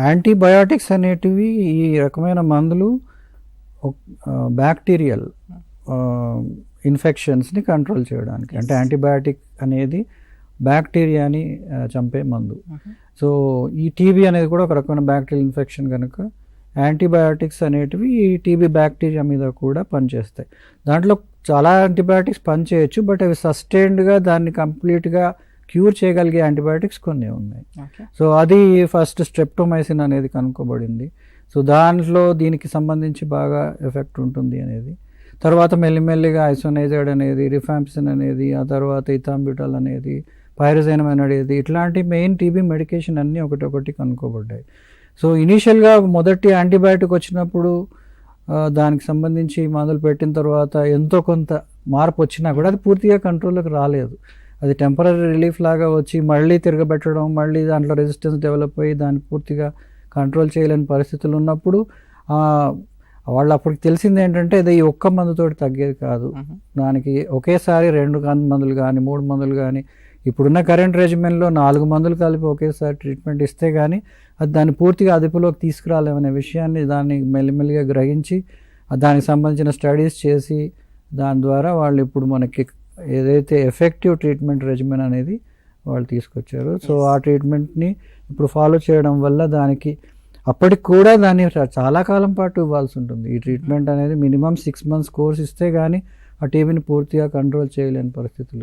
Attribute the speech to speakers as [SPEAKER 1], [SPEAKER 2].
[SPEAKER 1] Antibiotics అనేటివి ఈ రకమైన మందులు బ్యాక్టీరియల్ ఇన్ఫెక్షన్స్ని కంట్రోల్ చేయడానికి. అంటే యాంటీబయాటిక్ అనేది బ్యాక్టీరియాని చంపే మందు. సో ఈ టీబీ అనేది కూడా ఒక రకమైన బ్యాక్టీరియల్ ఇన్ఫెక్షన్ కనుక యాంటీబయాటిక్స్ అనేటివి ఈ టీబీ బ్యాక్టీరియా మీద కూడా పనిచేస్తాయి. దాంట్లో చాలా యాంటీబయాటిక్స్ పనిచేయచ్చు బట్ అవి సస్టైన్డ్గా దాన్ని కంప్లీట్గా క్యూర్ చేయగలిగే యాంటీబయాటిక్స్ కొన్ని ఉన్నాయి. సో అది ఫస్ట్ స్ట్రెప్టోమైసిన్ అనేది కనుక్కోబడింది. సో దాంట్లో దీనికి సంబంధించి బాగా ఎఫెక్ట్ ఉంటుంది అనేది. తర్వాత మెల్లిమెల్లిగా ఐసోనైజైడ్ అనేది రిఫాంప్సిన్ అనేది ఆ తర్వాత ఇథాంబ్యూటల్ అనేది పైరజైనం అనేది ఇట్లాంటి మెయిన్ టీబీ మెడికేషన్ అన్నీ ఒకటి ఒకటి కనుక్కోబడ్డాయి. సో ఇనీషియల్గా మొదటి యాంటీబయాటిక్ వచ్చినప్పుడు దానికి సంబంధించి మందులు పెట్టిన తర్వాత ఎంతో కొంత మార్పు వచ్చినా కూడా అది పూర్తిగా కంట్రోల్లోకి రాలేదు. అది టెంపరీ రిలీఫ్ లాగా వచ్చి మళ్ళీ తిరగబెట్టడం మళ్ళీ దాంట్లో రెసిస్టెన్స్ డెవలప్ అయ్యి దాన్ని పూర్తిగా కంట్రోల్ చేయలేని పరిస్థితులు ఉన్నప్పుడు వాళ్ళు అప్పటికి తెలిసింది ఏంటంటే ఇది ఒక్క మందుతోటి తగ్గేది కాదు. దానికి ఒకేసారి రెండు మందులు కానీ మూడు మందులు కానీ ఇప్పుడున్న కరెంట్ రెజిమెంట్లో నాలుగు మందులు కలిపి ఒకేసారి ట్రీట్మెంట్ ఇస్తే కానీ అది దాన్ని పూర్తిగా అదుపులోకి తీసుకురాలేమనే విషయాన్ని దాన్ని మెల్లిమెల్లిగా గ్రహించి దానికి సంబంధించిన స్టడీస్ చేసి దాని ద్వారా వాళ్ళు ఇప్పుడు మనకి ఏదైతే ఎఫెక్టివ్ ట్రీట్మెంట్ రెజిమెన్ అనేది వాళ్ళు తీసుకొచ్చారు సో ఆ ట్రీట్మెంట్ని ఇప్పుడు ఫాలో చేయడం వల్ల దానికి అప్పటికి కూడా దాన్ని చాలా కాలం పాటు ఇవ్వాల్సి ఉంటుంది. ఈ ట్రీట్మెంట్ అనేది మినిమం సిక్స్ మంత్స్ కోర్స్ ఇస్తే కానీ ఆ టీబీని పూర్తిగా కంట్రోల్ చేయలేని పరిస్థితులు.